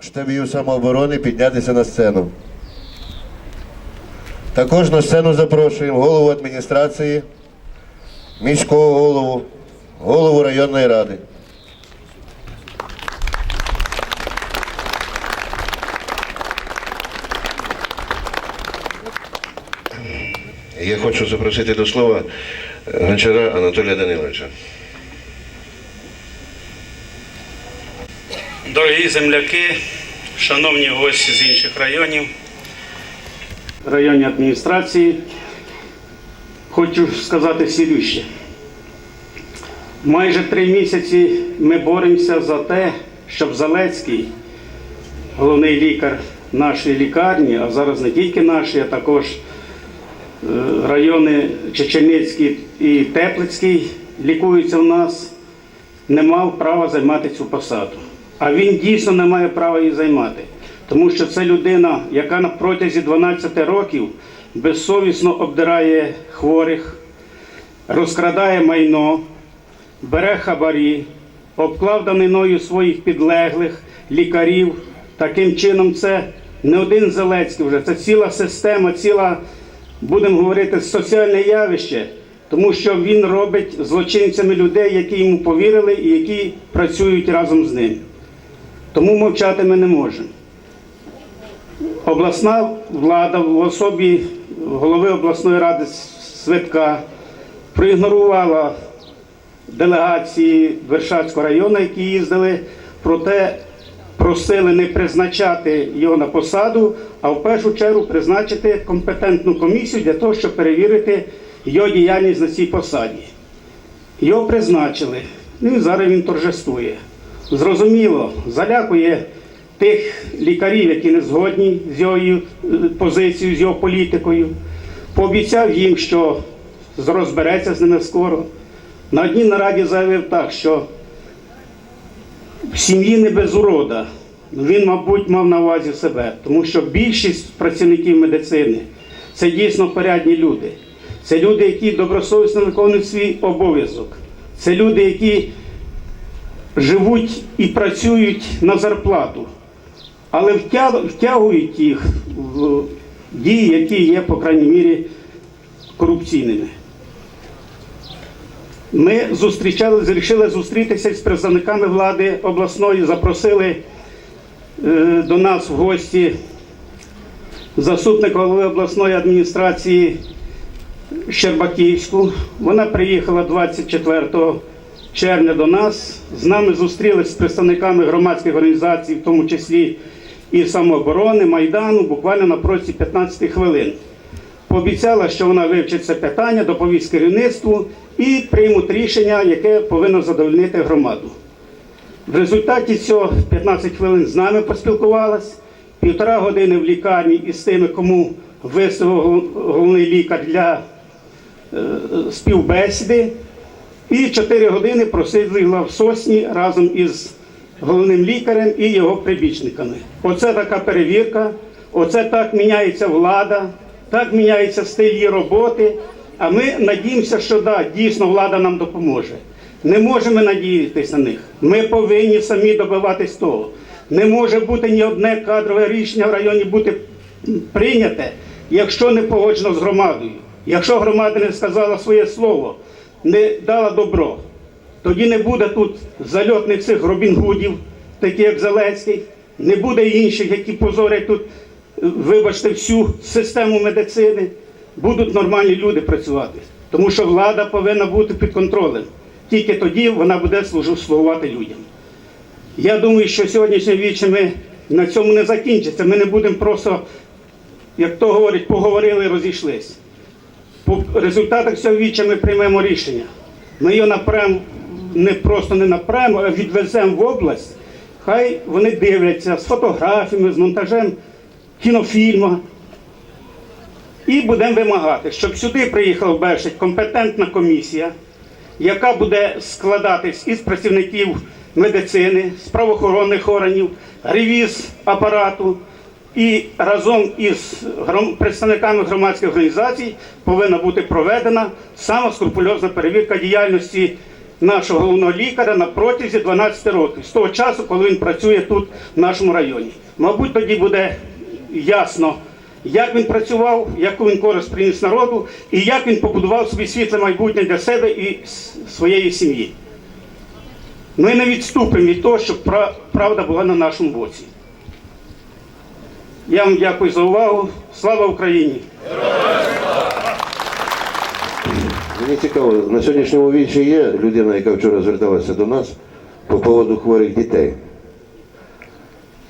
штабів самооборони піднятися на сцену. Також на сцену запрошуємо голову адміністрації, міського голову, голову районної ради. Я хочу запросити до слова Гончара Анатолія Даниловича. Дорогі земляки, шановні гості з інших районів, районні адміністрації, хочу сказати слідуще. Майже три місяці ми боремося за те, щоб Залецький, головний лікар нашої лікарні, а зараз не тільки нашої, а також е, райони Чеченицький і Теплицький лікуються у нас, не мав права займати цю посаду. А він дійсно не має права її займати. Тому що це людина, яка на протязі 12 років безсовісно обдирає хворих, розкрадає майно, бере хабарі, обклав даниною своїх підлеглих, лікарів. Таким чином, це не один Зеленський вже, це ціла система, ціла, будемо говорити, соціальне явище, тому що він робить злочинцями людей, які йому повірили і які працюють разом з ним. Тому мовчати ми не можемо. Обласна влада в особі голови обласної ради Свитка проігнорувала делегації Вершацького району, які їздили, проте просили не призначати його на посаду, а в першу чергу призначити компетентну комісію для того, щоб перевірити його діяльність на цій посаді. Його призначили. Ну і зараз він торжествує. Зрозуміло, залякує тих лікарів, які не згодні з його е, позицією, з його політикою. Пообіцяв їм, що розбереться з ними скоро. На одній нараді заявив так, що в сім'ї не без урода. Він, мабуть, мав на увазі себе, тому що більшість працівників медицини це дійсно порядні люди. Це люди, які добросовісно виконують свій обов'язок. Це люди, які живуть і працюють на зарплату, але втягують їх в дії, які є, по крайній мірі, корупційними. Ми зустрічали, вирішили зустрітися з представниками влади обласної, запросили е, до нас в гості заступника голови обласної адміністрації Щербаківську. Вона приїхала 24 червня до нас. З нами зустрілися з представниками громадських організацій, в тому числі і самооборони, Майдану, буквально на протязі 15 хвилин. Пообіцяла, що вона вивчить це питання, доповість керівництву і приймуть рішення, яке повинно задовольнити громаду. В результаті цього 15 хвилин з нами поспілкувалась, півтора години в лікарні із тими, кому висловив головний лікар для е, співбесіди. І 4 години просиділа в сосні разом із головним лікарем і його прибічниками. Оце така перевірка, оце так міняється влада, так міняється стиль її роботи. А ми надіємося, що да, дійсно влада нам допоможе. Не можемо надіятися на них. Ми повинні самі добиватись того. Не може бути ні одне кадрове рішення в районі бути прийняте, якщо не погоджено з громадою. Якщо громада не сказала своє слово, не дала добро, тоді не буде тут зальотних цих Робін Гудів, таких як Зеленський, не буде інших, які позорять тут, вибачте, всю систему медицини. Будуть нормальні люди працювати. Тому що влада повинна бути під контролем. Тільки тоді вона буде слугувати людям. Я думаю, що сьогоднішнє віче ми на цьому не закінчиться. Ми не будемо просто, як то говорять, поговорили і розійшлись. По результатах цього віча ми приймемо рішення. Ми його напряму, не просто не напряму, а відвеземо в область. Хай вони дивляться з фотографіями, з монтажем кінофільму. І будемо вимагати, щоб сюди приїхала Бершик компетентна комісія, яка буде складатись із працівників медицини, з правоохоронних органів, ревіз апарату. І разом із представниками громадських організацій повинна бути проведена сама скрупульозна перевірка діяльності нашого головного лікаря на протязі 12 років, з того часу, коли він працює тут, в нашому районі. Мабуть, тоді буде ясно, як він працював, яку він користь приніс народу і як він побудував собі світле майбутнє для себе і своєї сім'ї. Ми не відступимо від того, щоб пра- правда була на нашому боці. Я вам дякую за увагу. Слава Україні! Мені цікаво, на сьогоднішньому вічі є людина, яка вчора зверталася до нас по поводу хворих дітей.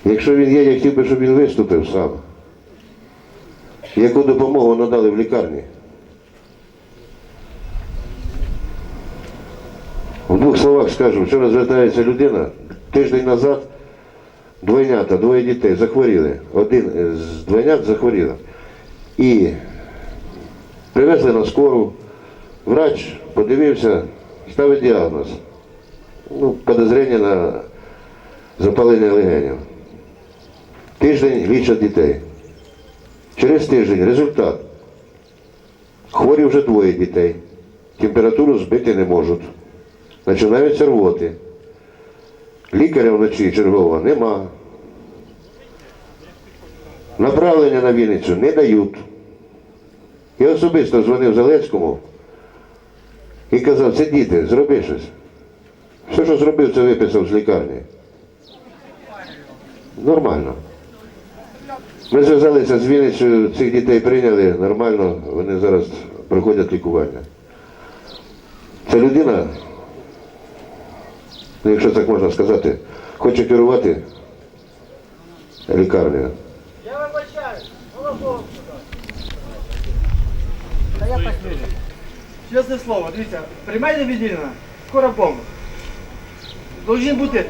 Якщо він є, я хотів би, щоб він виступив сам. Яку допомогу надали в лікарні? В двох словах скажу, вчора звертається людина, тиждень назад двойнята, двоє дітей захворіли. Один з двойнят захворіла. І привезли на скору. Врач подивився, ставить діагноз. Ну, подозрення на запалення легенів. Тиждень лічать дітей. Через тиждень результат. Хворі вже двоє дітей. Температуру збити не можуть. Починаються рвоти. Лікаря вночі чергового нема. Направлення на Вінницю не дають. Я особисто дзвонив Зеленському і казав, це діти, зроби щось. Все, що зробив, це виписав з лікарні. Нормально. Ми зв'язалися з Вінницею, цих дітей прийняли нормально, вони зараз проходять лікування. Ця людина, ну, якщо так можна сказати, хоче керувати лікарнею. Я вибачаю, голову. Та я так вижу. Чесне слово, дивіться, приймальне відділення, скоро помощь. Должні бути,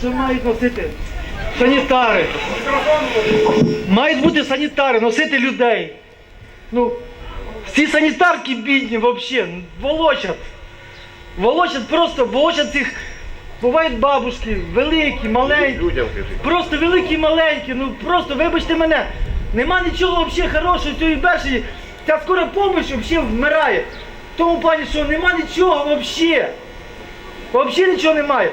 що мають носити санітари. Мають бути санітари, носити людей. Ну, всі санітарки бідні взагалі, волочать. Волочать просто, волочать цих. Бувають бабушки, великі, маленькі. Людям кажіть. Просто великі і маленькі, ну просто вибачте мене. Нема нічого взагалі хорошого в цій бешені. Ця скора помощь взагалі вмирає. В тому плані, що нема нічого взагалі. Взагалі нічого немає.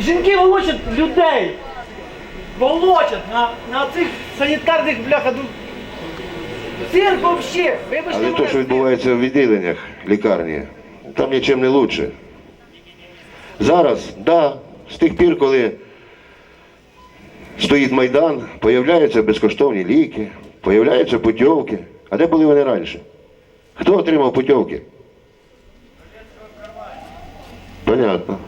Жінки волочать людей. Волочать на, на цих санітарних бляха. Ну, цирк взагалі. Вибачте Але мене. те, що цирк. відбувається в відділеннях лікарні, там нічим не лучше. Зараз, да, з тих пір, коли стоїть Майдан, появляються безкоштовні ліки, появляються путівки. А де були вони раніше? Хто отримав путівки? Понятно.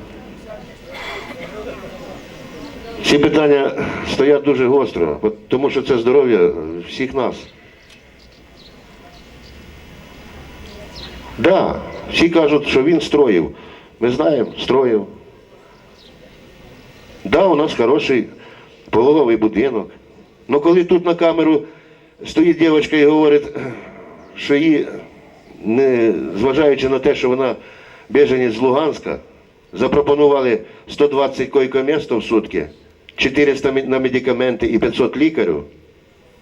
Ці питання стоять дуже гостро, тому що це здоров'я всіх нас. Да, всі кажуть, що він строїв. Ми знаємо, строїв. Да, у нас хороший пологовий будинок. Ну коли тут на камеру стоїть дівчинка і говорить, що її, не, зважаючи на те, що вона біженець з Луганська, запропонували 120 койко-місць в сутки, 400 на медикаменти і 500 лікарів.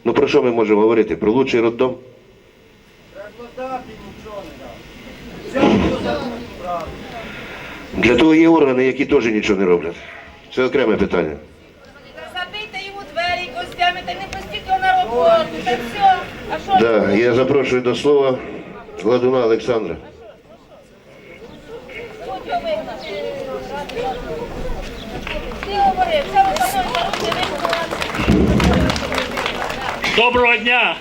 Ну про що ми можемо говорити? Про лучший роддом? Для того є органи, які теж нічого не роблять. Це окреме питання. Забийте йому двері костями, та не пустіть його на роботу, та все. А що? Да, я запрошую до слова Ладуна Олександра. Його. Ти говорив. Доброго дня,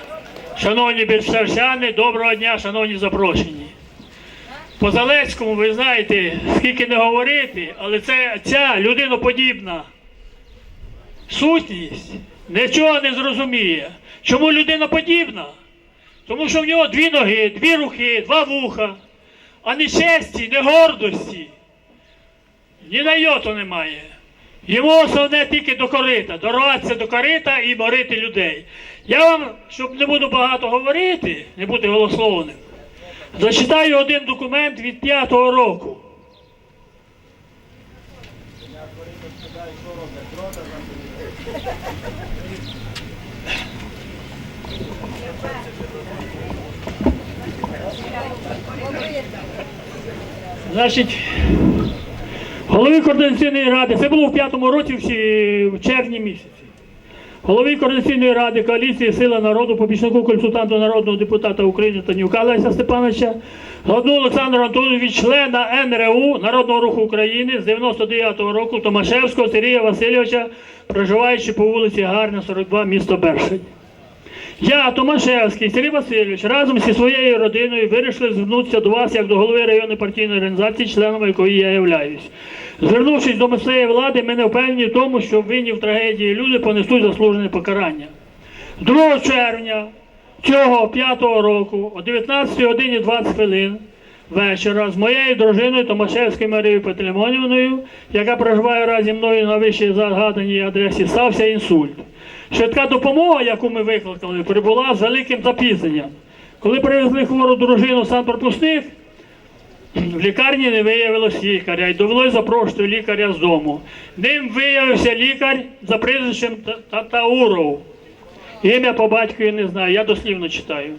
шановні більшавчани, доброго дня, шановні запрошені. По Залецькому ви знаєте, скільки не говорити, але це ця людиноподібна сутність нічого не зрозуміє. Чому людиноподібна? Тому що в нього дві ноги, дві руки, два вуха, а ні честі, ні гордості. Ні на йоту немає. Йому основне тільки до корита, дорватися до корита і морити людей. Я вам, щоб не буду багато говорити, не бути голословним, зачитаю один документ від п'ятого року. Значить, голови координаційної ради, це було в п'ятому році в червні місяці. Голові Координаційної ради коаліції Сила народу, побічнику консультанту народного депутата України Танюка Леся Степановича, Гладну Олександру Антонович, члена НРУ Народного руху України з 99-го року Томашевського Сергія Васильовича, проживаючи по вулиці Гарна, 42, місто Бершень. Я, Томашевський, Сергій Васильович, разом зі своєю родиною вирішили звернутися до вас як до голови районної партійної організації, членом якої я являюсь. Звернувшись до місцевої влади, ми не впевнені в тому, що винні в трагедії люди понесуть заслужене покарання. 2 червня цього п'ятого року о 19 годині 20 хвилин вечора з моєю дружиною Томашевською Марією Петлемонівною, яка проживає разі мною на вищій загаданій адресі, стався інсульт. Швидка допомога, яку ми викликали, прибула з великим запізненням. Коли привезли хвору дружину санпропускних, в лікарні не виявилось лікаря і довелося запрошувати лікаря з дому. Ним виявився лікар за прізвищем Татауров. Ім'я по батькові не знаю, я дослівно читаю.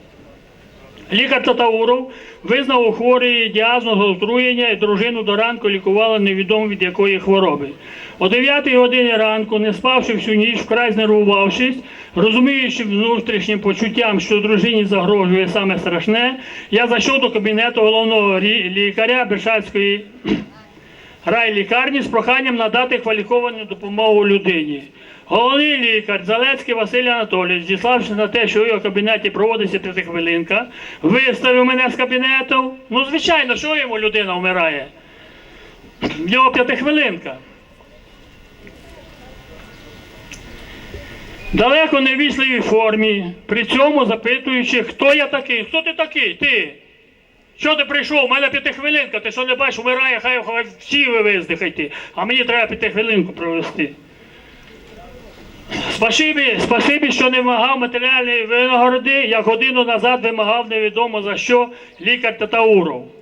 Лікар Татауров визнав у хворої діагноз отруєння і дружину до ранку лікувала невідомо від якої хвороби. О 9 годині ранку, не спавши всю ніч, вкрай знервувавшись, розуміючи внутрішнім почуттям, що дружині загрожує саме страшне, я зайшов до кабінету головного лікаря Бершацької райлікарні з проханням надати кваліфіковану допомогу людині. Головний лікар Залецький Василь Анатолійович, зіславши на те, що в його кабінеті проводиться п'ятихвилинка, виставив мене з кабінету. Ну, звичайно, що йому людина вмирає? В нього п'ятихвилинка. Далеко не в формі, при цьому запитуючи, хто я такий, хто ти такий, ти? Що ти прийшов? У мене п'ятихвилинка, ти що не бачиш, вмирає, хай, всі ви виздихайте, а мені треба п'ятихвилинку провести. Спасибі, спасибі, що не вимагав матеріальної винагороди, як годину назад вимагав невідомо за що лікар Татауров.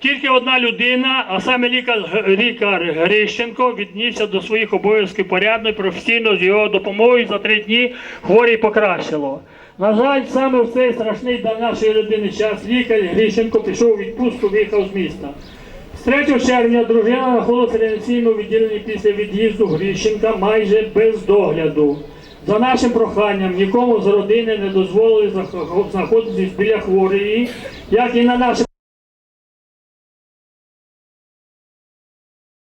Тільки одна людина, а саме лікар, лікар Грищенко, віднісся до своїх обов'язків порядно і професійно з його допомогою за три дні хворій покращило. На жаль, саме в цей страшний для нашої людини час лікар Грищенко пішов у відпустку, виїхав з міста. З 3 червня дружина знаходиться в реанімаційному відділенні після від'їзду Грищенка майже без догляду. За нашим проханням нікому з родини не дозволили знаходитись біля хворої, як і на наше